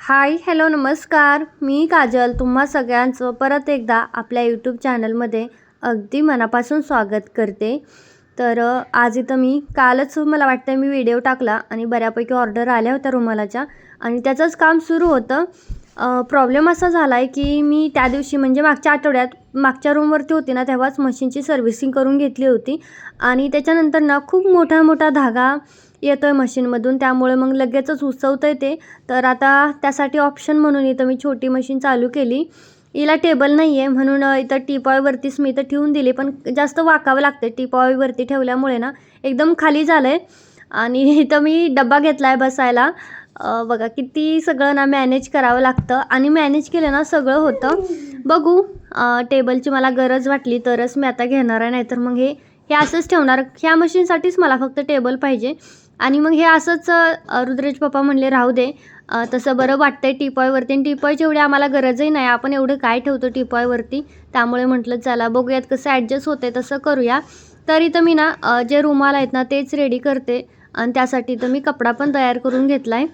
Hi hello नमस्कार. मी काजल. तुम्हा सगळ्यांचं परत एकदा आपल्या यूट्यूब चॅनलमध्ये अगदी मनापासून स्वागत करते. तर आज इथं मी कालच मला वाटतं मी व्हिडिओ टाकला आणि बऱ्यापैकी ऑर्डर आल्या होत्या रुमालाच्या आणि त्याचंच काम सुरू होतं. प्रॉब्लेम असा झाला आहे की मी त्या दिवशी म्हणजे मागच्या आठवड्यात मागच्या रूमवरती होती ना तेव्हाच मशीनची सर्व्हिसिंग करून घेतली होती आणि त्याच्यानंतर ना खूप मोठा मोठा धागा येतो आहे मशीनमधून. त्यामुळे मग लगेचच उसवतं ते. तर आता त्यासाठी ऑप्शन म्हणून इथं मी छोटी मशीन चालू केली. हिला टेबल नाही आहे म्हणून इथं टीपॉयवरतीच मी इथं ठेवून दिली. पण जास्त वाकावं लागतं टीपॉयवरती ठेवल्यामुळे ना एकदम खाली झालं आहे आणि इथं मी डब्बा घेतला आहे बसायला बघा किती सगळं ना मॅनेज करावं लागतं. आणि मॅनेज केलं ना सगळं होतं. बघू टेबलची मला गरज वाटली तरच मी आता घेणार आहे. नाहीतर मग हे हे असंच ठेवणार. ह्या मशीनसाठीच मला फक्त टेबल पाहिजे. आणि मग हे असंच रुद्रेज रुद्रेश पप्पा म्हणले राहू दे. तसं बरं वाटतंय टीपॉयवरती आणि टीपॉयची एवढी आम्हाला गरजही नाही. आपण एवढं काय ठेवतो टीपॉयवरती? त्यामुळे म्हटलं चला बघूयात कसं ॲडजस्ट होते तसं करूया. तर इथं मी ना जे रुमाल आहेत ना तेच रेडी करते. आणि त्यासाठी तर मी कपडा पण तयार करून घेतला आहे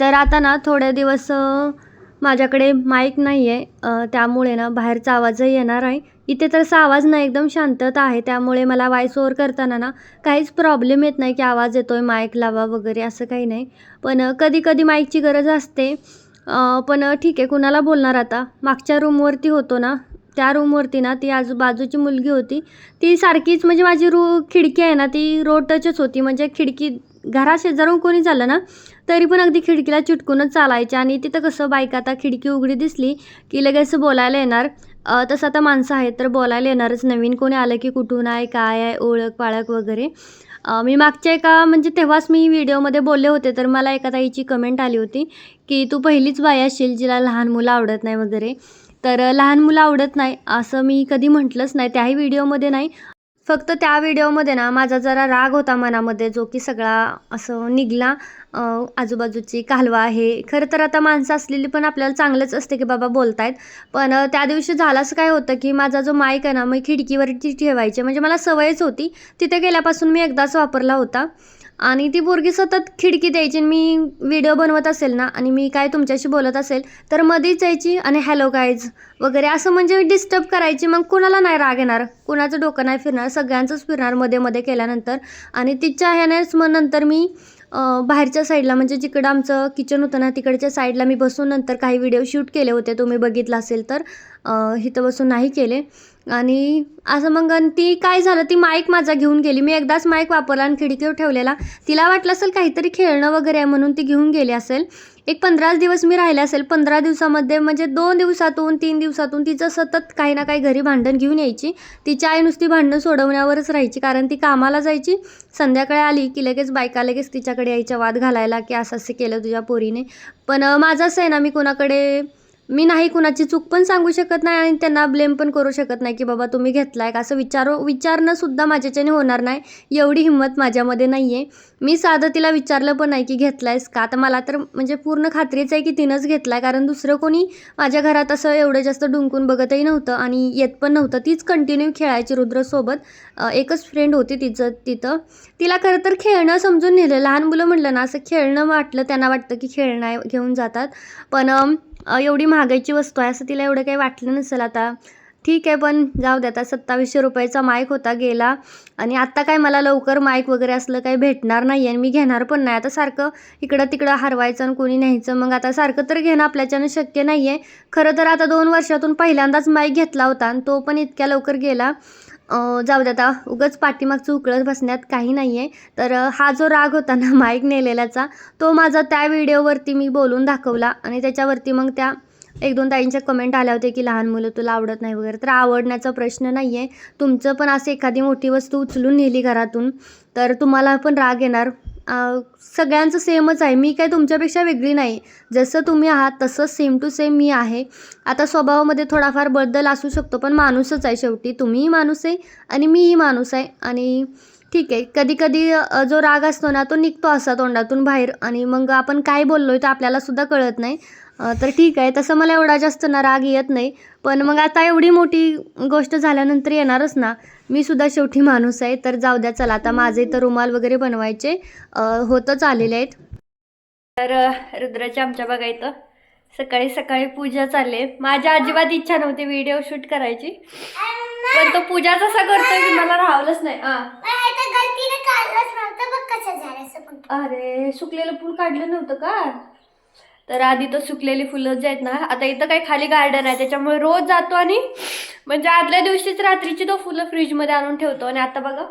तर आता ना थोड्या दिवस माझ्याकडे माईक नाही आहे त्यामुळे ना बाहेरचा आवाजही येणार आहे. इथे तर असा आवाज नाही एकदम शांतता आहे. त्यामुळे मला वॉईस ओवर करताना ना काहीच प्रॉब्लेम येत नाही की आवाज येतो आहे माईक लावा वगैरे असं काही नाही. पण कधी कधी माईकची गरज असते. पण ठीक आहे कुणाला बोलणार आता? मागच्या रूमवरती होतो ना त्या रूमवरती ना ती आजूबाजूची मुलगी होती. ती सारखीच म्हणजे माझी रू खिडकी आहे ना ती रोड टचच होती. म्हणजे खिडकी घराशेजारून कोणी झालं ना तरी पण अगदी खिडकीला चिटकूनच चालायचे. आणि तिथं कसं बाईक आता खिडकी उघडी दिसली की लगेच बोलायला येणार. तसं आता माणसं आहेत तर बोलायला येणारच. नवीन कोणी आलं की कुठून आहे काय आहे ओळख पाळख वगैरे. मी मागच्या एका म्हणजे तेव्हाच मी व्हिडिओमध्ये बोलले होते तर मला एका ताईची कमेंट आली होती की तू पहिलीच बाई असशील जिला लहान मुलं आवडत नाही वगैरे. तर लहान मुलं आवडत नाही असं मी कधी म्हटलंच नाही त्याही व्हिडिओमध्ये नाही. फक्त त्या व्हिडिओमध्ये ना माझा जरा राग होता मनामध्ये जो की सगळा असं निघला. आजूबाजूची कालवा आहे. खरं तर आता माणसं असलेली पण आपल्याला चांगलंच असते की बाबा बोलतायत. पण त्या दिवशी झालं असं काय होतं की माझा जो माईक आहे ना मी खिडकीवरती ठेवायचे. म्हणजे मला सवयच होती. तिथे गेल्यापासून मी एकदाच वापरला होता. आणि ती पोरगी सतत खिडकी द्यायची आणि मी व्हिडिओ बनवत असेल ना आणि मी काय तुमच्याशी बोलत असेल तर मध्येच यायची आणि हॅलो गाईज वगैरे असं म्हणजे डिस्टर्ब करायची. मग कुणाला नाही राग येणार. कुणाचं डोकं नाही फिरणार. सगळ्यांचंच फिरणार मध्ये मध्ये केल्यानंतर. आणि तिच्या ह्यानेच मग नंतर मी बाहेरच्या साईडला म्हणजे जिकडं आमचं किचन होतं ना तिकडच्या साईडला मी बसून नंतर काही व्हिडिओ शूट केले होते. तुम्ही बघितलं असेल तर इथं बसून नाही केले. आणि असं मग आणि ती काय झालं? ती माईक माझा घेऊन गेली. मी एकदाच माईक वापरला आणि खिडकीवर ठेवलेला. तिला वाटलं असेल काहीतरी खेळणं वगैरे आहे म्हणून ती घेऊन गेली असेल. एक पंधराच दिवस मी राहिले असेल. पंधरा दिवसामध्ये म्हणजे दोन दिवसातून तीन दिवसातून तिचं सतत काही ना काही घरी भांडण घेऊन यायची. तिची आई नुसती भांडणं सोडवण्यावरच राहायची. कारण ती कामाला जायची. संध्याकाळी आली की लगेच बायका लगेच तिच्याकडे यायच्या. वाद घालायला की असं असं केलं तुझ्या पोरीने. पण माझं असं आहे ना मी कोणाकडे मी नाही कुणाची चूक पण सांगू शकत नाही आणि त्यांना ब्लेम पण करू शकत नाही की बाबा तुम्ही घेतलाय का? असं विचारो विचारणंसुद्धा माझ्याच्याने होणार नाही. एवढी हिंमत माझ्यामध्ये नाही आहे मी साधं तिला विचारलं पण नाही की घेतलायस का? तर मला तर म्हणजे पूर्ण खात्रीच आहे की तिनंच घेतलाय कारण दुसरं कोणी माझ्या घरात असं एवढं जास्त डुंकून बघतही नव्हतं आणि येत पण नव्हतं. तीच कंटिन्यू खेळायची रुद्रसोबत. एकच फ्रेंड होती तिचं तिथं. तिला खरं तर खेळणं समजून नेलं. लहान मुलं म्हटलं ना असं खेळणं वाटलं त्यांना वाटतं की खेळणं घेऊन जातात. पण एवढी महागाईची वस्तू आहे असं तिला एवढं काही वाटलं नसेल आता. ठीक आहे पण जाऊ दे आता. सत्तावीसशे रुपयाचा माईक होता गेला. आणि आत्ता काय मला लवकर माईक वगैरे असलं काही भेटणार नाही आणि मी घेणार पण नाही. आता सारखं इकडं तिकडं हरवायचं आणि कोणी न्यायचं मग आता सारखं तर घेणं आपल्याच्यानं शक्य नाही आहे खरं तर आता दोन वर्षातून पहिल्यांदाच माईक घेतला होता आणि तो पण इतक्या लवकर गेला. जाऊ दे आता. उगाच पाठीमागचं उकळत बसण्यात काही नाही आहे तर हा जो राग होता ना माईक नेलेल्याचा तो माझा त्या व्हिडिओवरती मी बोलून दाखवला. आणि त्याच्यावरती मग त्या एक दोन ताईंच्या कमेंट आल्या होत्या की लहान मुलं तुला आवडत नाही वगैरे. तर आवडण्याचा प्रश्न नाही आहे तुमचं पण असं एखादी मोठी वस्तू उचलून नेली घरातून तर तुम्हाला पण राग येणार. सगळ्यांचं सेमच आहे. मी काय तुमच्यापेक्षा वेगळी नाही. जसं तुम्ही आहात तसंच सेम टू सेम मी आहे. आता स्वभावामध्ये थोडाफार बदल असू शकतो पण माणूसच आहे शेवटी. तुम्हीही माणूस आहे आणि मीही माणूस आहे. आणि ठीक आहे कधी कधी जो राग असतो ना तो निघतो असा तोंडातून बाहेर. आणि मग आपण काय बोललो आहे ते आपल्यालासुद्धा कळत नाही. तर ठीक आहे. तसं मला एवढा जास्त ना राग येत नाही. पण मग आता एवढी मोठी गोष्ट झाल्यानंतर येणारच ना. मी सुद्धा शेवटी माणूस आहे. तर जाऊ द्या चला. आता माझे तर रुमाल वगैरे बनवायचे. होतच आलेले आहेत. तर रुद्राच्या आमच्या बघायचं सकाळी सकाळी पूजा चालली माझ्या अजिबात इच्छा नव्हती व्हिडिओ शूट करायची. पण तो पूजाच असा करतोय की मला राहावलंच नाही. हा. अरे सुकलेलं फुल काढलं नव्हतं का? तर आधी तर सुकलेली फुलं जे आहेत ना आता इथं काही खाली गार्डन आहे त्याच्यामुळे रोज जातो आणि म्हणजे आदल्या दिवशीच रात्रीची तो फुलं फ्रीजमध्ये आणून ठेवतो. आणि आता बघा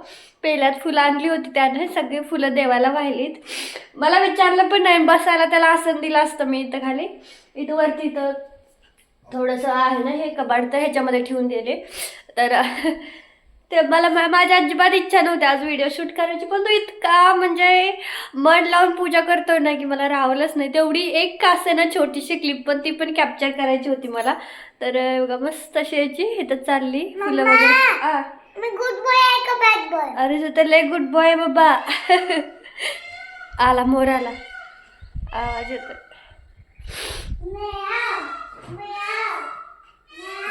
पहिल्यात फुलं आणली होती त्याने सगळी फुलं देवाला वाहिलीत. मला विचारलं पण नाही बसायला त्याला आसन दिलं असतं मी इथं खाली. इथं वरती इथं थोडंसं आहे ना हे कबाड तर ह्याच्यामध्ये ठेवून दिले. तर ते मला मा- माझी अजिबात इच्छा नव्हती आज व्हिडिओ शूट करायची पण तो इतका म्हणजे मन लावून पूजा करतोय ना की मला राहवलंच नाही. तेवढी एक का असे ना छोटीशी क्लिप पण ती पण कॅप्चर करायची होती मला. तर बघा मस्त अशी याची इथं चालली. फुलं वगैरे. अरे तू तर लय गुड बॉय बाबा. आला मोर आला. आवाज येतो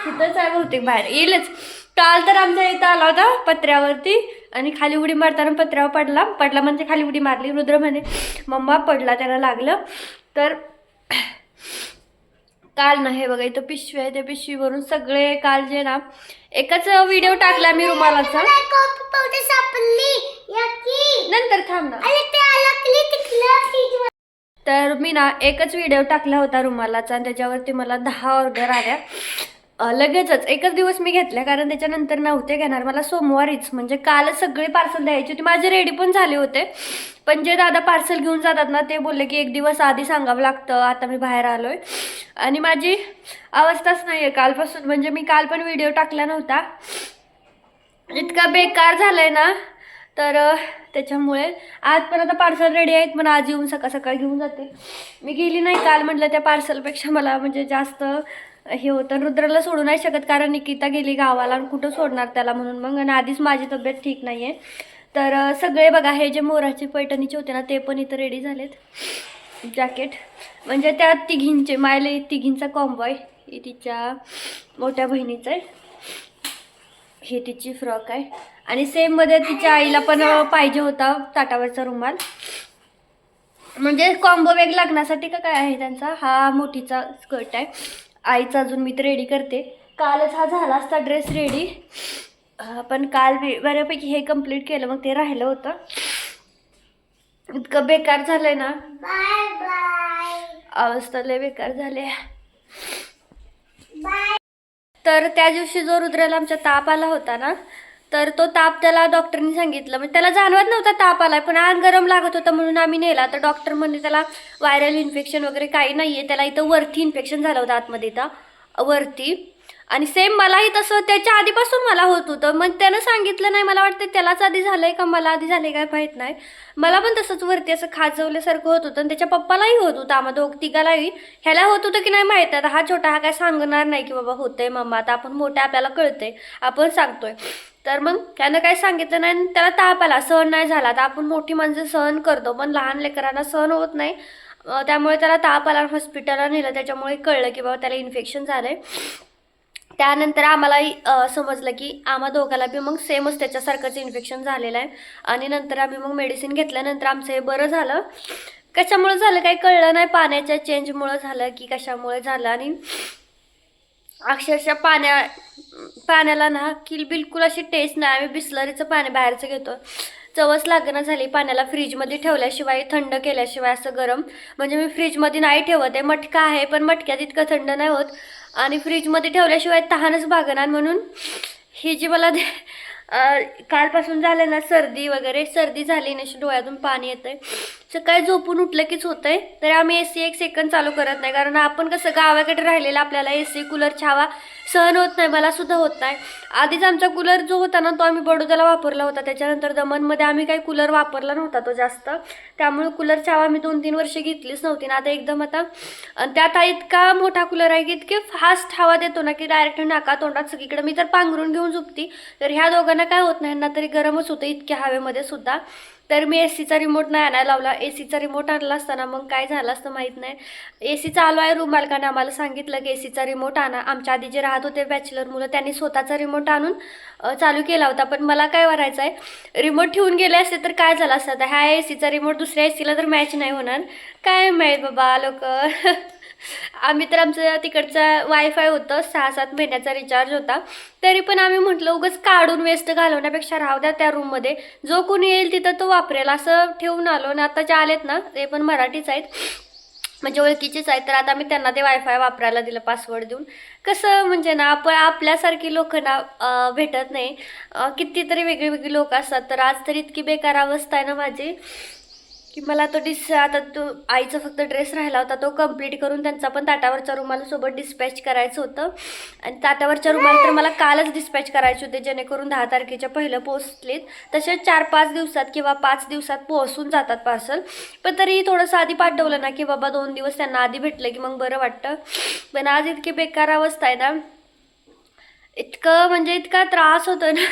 तिथंच आहे बहुतेक बाहेर? येईलच. काल तर आमच्या इथं आला होता पत्र्यावरती. आणि खाली उडी मारताना पत्र्यावर पडला. पडला म्हणजे खाली उडी मारली. रुद्र म्हणे मम्मा पडला त्याला लागलं. तर काल ना हे बघा इथं पिशवी आहे. त्या पिशवीवरून सगळे काल जे ना एकच व्हिडिओ टाकला मी रुमालाचा. नंतर थांब ना. तर मी ना एकच व्हिडिओ टाकला होता रुमालाचा. आणि त्याच्यावरती मला दहा ऑर्डर आल्या. लगेचच. एकच दिवस मी घेतल्या कारण त्याच्यानंतर नव्हते घेणार. मला सोमवारीच म्हणजे कालच सगळे पार्सल द्यायचे होते. माझे रेडी पण झाले होते. पण जे दादा पार्सल घेऊन जातात ना ते बोलले की एक दिवस आधी सांगावं लागतं. आता मी बाहेर आलो आहे आणि माझी अवस्थाच नाही आहे कालपासून. म्हणजे मी काल पण व्हिडिओ टाकला नव्हता. इतका बेकार झालाय ना. तर त्याच्यामुळे आज पण आता पार्सल रेडी आहेत पण आज येऊन सकाळ सकाळी घेऊन जाते मी गेली नाही काल म्हटलं त्या पार्सलपेक्षा मला म्हणजे जास्त हे होतं. रुद्राला सोडू नाही शकत कारण निकिता गेली गावाला आणि कुठं सोडणार त्याला म्हणून. मग आणि आधीच माझी तब्येत ठीक नाही आहे तर सगळे बघा हे जे मोराचे पैठणीचे होते ना ते पण इथं रेडी झालेत. जॅकेट म्हणजे त्या तिघींचे मायले तिघींचा कॉम्बो आहे. तिच्या मोठ्या बहिणीचं आहे. ही तिची फ्रॉक आहे. आणि सेममध्ये तिच्या आईला पण पाहिजे होता ताटावरचा रुमाल. म्हणजे कॉम्बो वेग लागण्यासाठी का काय आहे त्यांचा? हा मोठीचा स्कर्ट आहे. आईचा अजून मी तर रेडी करते. कालच हा झाला असता ड्रेस रेडी पण काल मी बऱ्यापैकी हे कंप्लीट केलं मग ते राहिलं होतं. इतकं बेकार झालंय ना. बाय बाय अवस्था लय बेकार झाली बाय तर त्या दिवशी जो रुद्राला आमच्या ताप आला होता ना तर तो ताप त्याला डॉक्टरनी सांगितलं. म्हणजे त्याला जाणवत नव्हता ताप आलाय पण आग गरम लागत होता म्हणून आम्ही नेला. तर डॉक्टर म्हणले त्याला व्हायरल इन्फेक्शन वगैरे काही नाही आहे त्याला इथं वरती इन्फेक्शन झालं होतं आतमध्ये इथं वरती. आणि सेम मलाही तसं त्याच्या आधीपासून मला होत होतं. मग त्यानं सांगितलं नाही मला वाटतं त्यालाच आधी झालंय का मला आधी झालंय काय माहीत नाही. मला पण तसंच वरती असं खाजवल्यासारखं होत होतं आणि त्याच्या पप्पालाही होत होतं. आम्हा दोघ तिघालाही. ह्याला होत होतं की नाही माहीत आता. हा छोटा हा काय सांगणार नाही की बाबा होतंय मम्मा आता आपण मोठ्या आपल्याला कळतंय. आपण सांगतोय. तर मग त्यानं काय सांगितलं नाही आणि त्याला ताप आला. सहन नाही झाला. तर आपण मोठी माणसं सहन करतो पण लहान लेकरांना सहन होत नाही. त्यामुळे त्याला ताप आला हॉस्पिटलला नेलं. त्याच्यामुळे कळलं की बाबा त्याला इन्फेक्शन झालं आहे त्यानंतर आम्हालाही समजलं की आम्हा दोघाला बी मग सेमच त्याच्यासारखंच इन्फेक्शन झालेलं आहे. आणि नंतर आम्ही मग मेडिसिन घेतल्यानंतर आमचं हे बरं झालं. कशामुळे झालं काही कळलं नाही. पाण्याच्या चेंजमुळं झालं की कशामुळे झालं आणि अक्षरशः पाण्या पाण्याला ना की बिलकुल अशी टेस्ट नाही. आम्ही बिस्लरीचं पाणी बाहेरचं घेतो. चवच लागणं झाली पाण्याला फ्रीजमध्ये ठेवल्याशिवाय थंड केल्याशिवाय असं गरम. म्हणजे मी फ्रीजमध्ये नाही ठेवत आहे. मटका आहे पण मटक्यात इतकं थंड नाही होत. आणि फ्रीजमध्ये ठेवल्याशिवाय तहानच भागणार म्हणून ही जी मला दे- कालपासून झालं ना सर्दी वगैरे सर्दी झाली नशी डोळ्यातून पाणी येतंय. सकाळी झोपून उठलं कीच होतंय. तर आम्ही ए सी एक सेकंद चालू करत नाही. कारण आपण कसं गावाकडे राहिलेलं आपल्याला ए सी कूलर छावा सहन होत नाही मला सुद्धा होत नाही. आधीच आमचा कूलर जो होता ना तो आम्ही बडोद्याला वापरला होता. त्याच्यानंतर दमनमध्ये आम्ही काही कूलर वापरला नव्हता तो जास्त. त्यामुळे कूलर छावा मी दोन तीन वर्षे घेतलीच नव्हती. ना आता एकदम आता आणि त्यात इतका मोठा कूलर आहे की इतके फास्ट हवा देतो ना की डायरेक्ट नाका तोंडात सगळीकडे. मी तर पांघरून घेऊन झोपती. तर ह्या दोघांना काय होत नाही ना तरी गरमच होतं इतक्या हवेमध्ये सुद्धा. तर मी ए सीचा रिमोट नाही आणायला लावला. ए सीचा रिमोट आणला असताना मग काय झालं असतं माहीत नाही. ए सी चालू आहे रूम मालकाने आम्हाला सांगितलं की ए सीचा रिमोट आणा. आमच्या आधी जे राहत होते बॅचलर मुलं त्यांनी स्वतःचा रिमोट आणून चालू केला होता. पण मला काय करायचं आहे रिमोट ठेवून गेले असते तर काय झालं असतं? आता ह्या ए सीचा रिमोट दुसऱ्या ए सीला तर मॅच नाही होणार. काय माहीत बाबा लोक? आम्ही तर आमचं तिकडचं वायफाय होतं सहा सात महिन्याचा रिचार्ज होता. तरी पण आम्ही म्हटलं उगाच काढून वेस्ट घालवण्यापेक्षा राहू द्या त्या रूममध्ये जो कोणी येईल तिथं तो वापरेल. असं ठेवून आलो आणि आता जे आलेत ना ते पण मराठीच आहेत. म्हणजे ओळखीचेच आहेत. तर आता मी त्यांना ते वायफाय वापरायला दिलं पासवर्ड देऊन. कसं म्हणजे ना आपण आपल्यासारखी लोक ना भेटत नाही. कितीतरी वेगळी वेगळी लोक असतात. तर आज तर इतकी बेकार अवस्था आहे ना माझी. की मला तो डिस आता तो आईचा फक्त ड्रेस राहिला होता तो कंप्लीट करून त्यांचा पण ताटावरच्या रुमाला सोबत डिस्पॅच करायचं होतं. आणि ताटावरच्या रुमाल तर मला कालच डिस्पॅच करायचे होते जेणेकरून दहा तारखेच्या पहिलं पोहोचलेत तसेच चार पाच दिवसात किंवा पाच दिवसात पोहोचून जातात पार्सल पण तरी थोडंसं आधी पाठवलं ना की बाबा दोन दिवस त्यांना आधी भेटलं की मग बरं वाटतं. पण आज इतकी बेकार अवस्था आहे ना इतकं म्हणजे इतका त्रास होतो ना.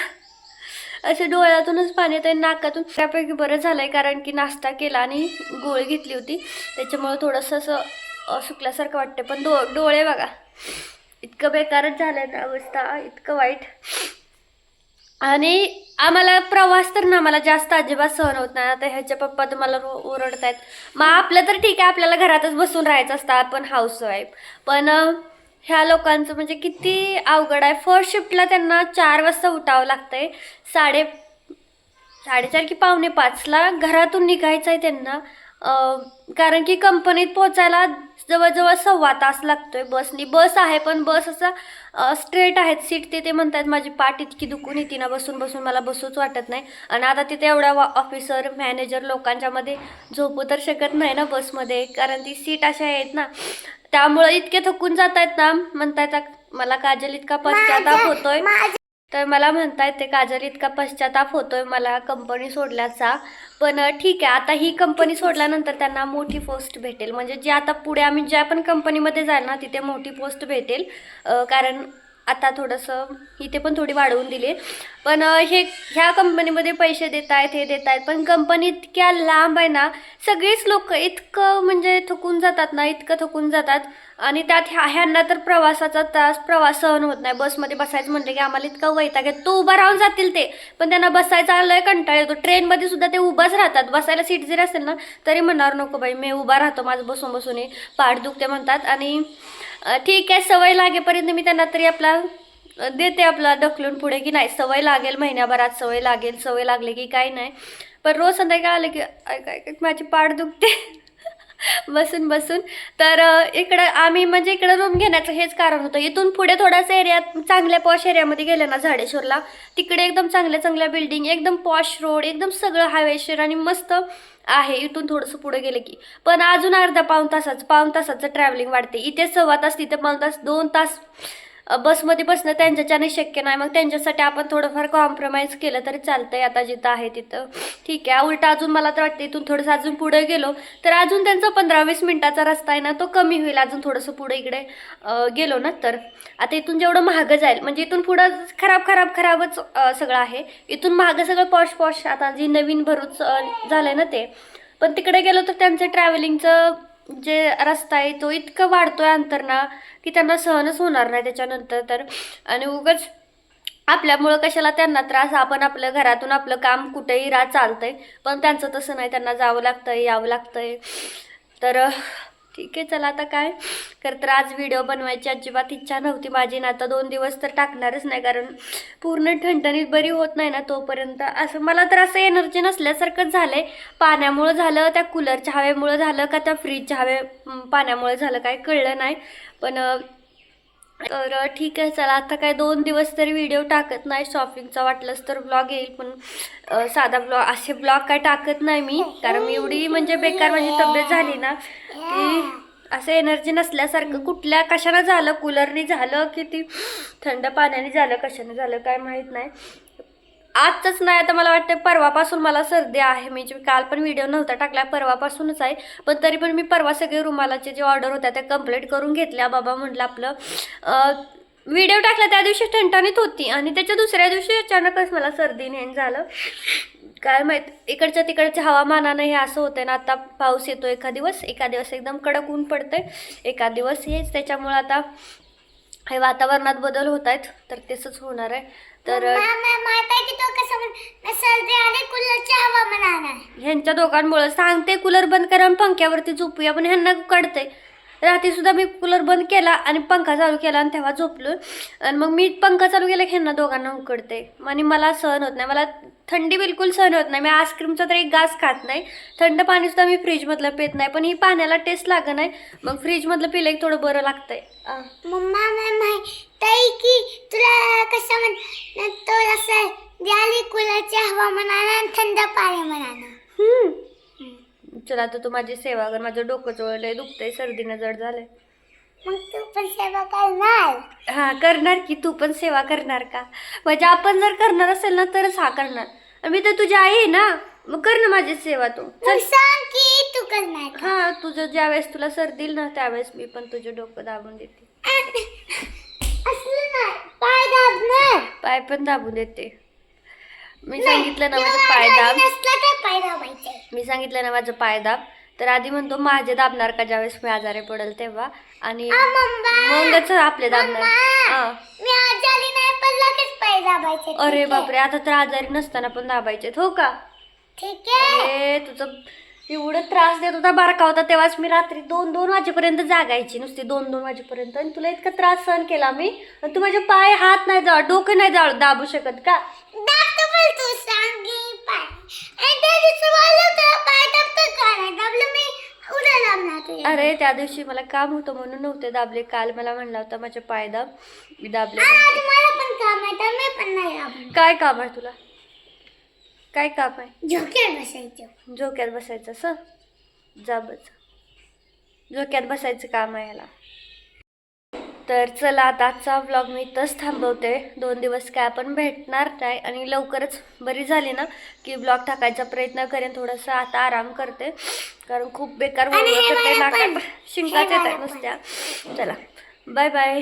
असं डोळ्यातूनच पाणी येतं नाकातून. त्यापैकी बरं झालं आहे कारण की नाश्ता केला आणि गोळी घेतली होती. त्याच्यामुळं थोडंसं असं सुकल्यासारखं वाटतं पण डो डोळे बघा. इतकं बेकारच झालं आहे ना अवस्था. इतकं वाईट. आणि आम्हाला प्रवास तर ना मला जास्त अजिबात सहन होत नाही. आता ह्याच्या पप्पा तर मला रो- आहेत मग आपलं तर ठीक आहे आपल्याला घरातच बसून राहायचं असतं. आपण हाऊसवाईफ पण ह्या लोकांचं म्हणजे किती अवघड आहे. फर्स्ट शिफ्टला त्यांना चार वाजता उठावं लागतंय. साडे साडेचार की पावणे पाचला घरातून निघायचं आहे त्यांना. कारण की कंपनीत पोचायला जवळजवळ सव्वा तास लागतोय बसनी. बस आहे पण बस असा स्ट्रेट आहेत. सीट ते ते म्हणतात माझी पाठ इतकी दुखून येते ना बसून बसून मला बसूच वाटत नाही. आणि आता तिथे एवढ्या ऑफिसर मॅनेजर लोकांच्यामध्ये झोपू तर शकत नाही ना बसमध्ये. कारण ती सीट अशा आहेत ना त्यामुळं इतके थकून जात आहेत ना म्हणतायत मला काजल इतका पश्चाताप होतोय. तर मला म्हणतायत ते काजल इतका पश्चाताप होतोय मला कंपनी सोडल्याचा. पण ठीक आहे आता ही कंपनी सोडल्यानंतर त्यांना मोठी पोस्ट भेटेल. म्हणजे जी आता पुढे आम्ही ज्या पण कंपनीमध्ये जाईल ना तिथे मोठी पोस्ट भेटेल. कारण आता थोडंसं इथे पण थोडी वाढवून दिली. पण हे ह्या कंपनीमध्ये पैसे देत आहेत हे देत आहेत पण कंपनी इतक्या लांब आहे ना सगळीच लोक इतकं म्हणजे थकून जातात ना इतकं थकून जातात. आणि त्यात ह्या ह्यांना तर प्रवासाचा त्रास प्रवास सहन होत नाही. बसमध्ये बसायचं म्हटलं की आम्हाला इतकं वैताग आहे. तो उभा राहून जातील ते. पण त्यांना बसायचा लय कंटाळ येतो. ट्रेनमध्ये सुद्धा ते उभाच राहतात. बसायला सीट जरी असेल ना तरी म्हणणार नको बाई मी उभा राहतो माझं बसून बसून पाठ दुखते म्हणतात. आणि ठीक आहे सवय लागेपर्यंत मी त्यांना तरी आपला देते आपला ढकलून पुढे की नाही सवय लागेल महिन्याभरात सवय लागेल सवय लागली की काही नाही. पण रोज संध्याकाळी आले की ऐक ऐक, माझी पाठ दुखते. बसून बसून. तर इकडं आम्ही म्हणजे इकडं रूम घेण्याचं हेच कारण होतं. इथून पुढे थोडासा एरियात चांगल्या पॉश एरियामध्ये गेलं ना झाडेश्वरला तिकडे एकदम चांगल्या चांगल्या बिल्डिंग एकदम पॉश रोड एकदम सगळं हायवेश्वर आणि मस्त आहे. इथून थोडंसं पुढे गेलं की. पण अजून अर्धा पाऊण तासाचं पाऊण तासाचं ट्रॅव्हलिंग वाढते. इथे सव्वा तास तिथे पाऊण तास दोन तास बसमध्ये बसणं त्यांच्याच्याने शक्य नाही. मग त्यांच्यासाठी आपण थोडंफार कॉम्प्रोमाइज केलं तरी चालतंय आता जिथं आहे तिथं. ठीक आहे उलटा अजून मला तर वाटतं इथून थोडंसं अजून पुढे गेलो तर अजून त्यांचा पंधरा वीस मिनटाचा रस्ता आहे ना तो कमी होईल अजून थोडंसं पुढे इकडे गेलो ना तर. आता इथून जेवढं महागं जाईल म्हणजे इथून पुढं खराब खराब खराबच सगळं आहे. इथून महागं सगळं पॉश पॉश आता जी नवीन भरूच झालं आहे ना ते. पण तिकडे गेलो तर त्यांचं ट्रॅव्हलिंगचं जे रस्ता आहे तो इतकं वाढतोय अंतर ना की त्यांना सहनच होणार नाही त्याच्यानंतर तर. आणि उगाच आपल्यामुळं कशाला त्यांना त्रास आपण आपल्या घरातून आपलं काम कुठेही राह चालतंय. पण त्यांचं तसं नाही त्यांना जावं लागतंय यावं लागतंय. तर ठीक आहे चला आता काय? खरं तर आज व्हिडिओ बनवायची अजिबात इच्छा नव्हती माझी ना आता दोन दिवस तर टाकणारच नाही कारण पूर्ण ठणठणीत बरी होत नाही ना तोपर्यंत. असं मला तर असं एनर्जी नसल्यासारखंच झालं आहे पाण्यामुळं झालं त्या कूलरच्या हवेमुळं झालं का त्या फ्रीजच्या हवे पाण्यामुळे झालं काय कळलं नाही. पण तर ठीक आहे चला. आता काय दोन दिवस तरी व्हिडिओ टाकत नाही. शॉपिंगचा वाटलंच तर ब्लॉग येईल पण साधा ब्लॉग असे ब्लॉग काय टाकत नाही मी. कारण मी एवढी म्हणजे बेकार माझी तब्येत झाली ना की असं एनर्जी नसल्यासारखं कुठल्या कशानं झालं कूलरनी झालं की ती थंड पाण्याने झालं कशाने झालं काय माहीत नाही. आजच नाही आता मला वाटतं परवापासून मला सर्दी आहे. मी जे काल पण व्हिडिओ नव्हता टाकला परवापासूनच आहे. पण तरी पण मी परवा सगळे रुमालाचे जे ऑर्डर होत्या त्या कंप्लीट करून घेतल्या. बाबा म्हटलं आपलं व्हिडिओ टाकला त्या दिवशी ठणठणीत होती आणि त्याच्या दुसऱ्या दिवशी अचानकच मला सर्दी नेण झालं. काय माहीत इकडच्या तिकडच्या हवामानानं हे असं होतं ना आता पाऊस येतो एका दिवस एका दिवस एकदम कडक ऊन पडतंय. एका दिवस हेच त्याच्यामुळं आता हे वातावरणात बदल होत आहेत तर तसंच होणार आहे. तर ह्यांच्या दोघांमुळं सांगते कूलर बंद करा आणि पंख्यावरती झोपूया पण ह्यांना कळते रात्री सुद्धा मी कूलर बंद केला आणि पंखा चालू केला आणि तेव्हा झोपलो. आणि मग मी पंखा चालू केला की ह्यांना दोघांना उकडते. आणि मला सहन होत नाही. मला थंडी बिलकुल सहन होत नाही. मी आईस्क्रीमचा तर एक घास खात नाही. थंड पाणी सुद्धा मी फ्रीजमधलं पित नाही. पण ही पाण्याला टेस्ट लागत नाही. मग फ्रीजमधलं पिलं की थोडं बरं लागतंय. मम्मा आहे की तुला कसं म्हण तो असं द्याली कुलरच्या हवामानानं आणि थंड पाणी म्हणानं. चला तर तू माझी सेवा कर. माझं डोकं चोळलंय दुखतंय. सर्दीनं जड झालंय. मग तू पण सेवा करणार? हा करणार की. तू पण सेवा करणार का? म्हणजे आपण जर करणार असेल ना तरच हा करणार. आणि मी तर तुझी आई आहे ना. मग कर ना माझी सेवा तू. मग सांग की तू करणार का? हा तुझं ज्यावेळेस तुला सर्दील ना त्यावेळेस मी पण तुझं डोकं दाबून देते. असलं नाही. पाय दाबणार. पाय पण दाबून देते. मी सांगितलं ना माझं पाय दाब. मी सांगितलं ना माझं पाय दाब. तर आधी म्हणतो माझे दाबणार का? ज्यावेळेस मी आजारी पडेल तेव्हा. आणि मगच आपले दाबणार. अरे? बापरे आता तर आजारी नसताना पण दाबायचे हो का? ठीक आहे. अरे तुझं एवढं त्रास देत होता बारका होता तेव्हाच मी रात्री दोन दोन वाजेपर्यंत जागायची. नुसती दोन दोन वाजेपर्यंत. आणि तुला इतका त्रास सहन केला मी. आणि तू माझे पाय हात नाही जाळ डोकं नाही जाळ दाबू शकत का? अरे त्या दिवशी मला काम होतं म्हणून नव्हते दाबले. काल मला म्हणला होता माझे पाय दाब मी दाबले काय काम आहे तुला? काय काम आहे? झोक्यात बसायचं. झोक्यात बसायचं असं? जा बस. झोक्यात बसायचं काम आहे याला. तर चला आता आजचा व्लॉग मी इथंच थांबवते. दोन दिवस काय आपण भेटणार नाही आणि लवकरच बरी झाली ना की ब्लॉग टाकायचा प्रयत्न करेन. थोडंसं आता आराम करते. कारण खूप बेकार. शिंकाच येत मला आहे पण. नुसत्या. चला बाय बाय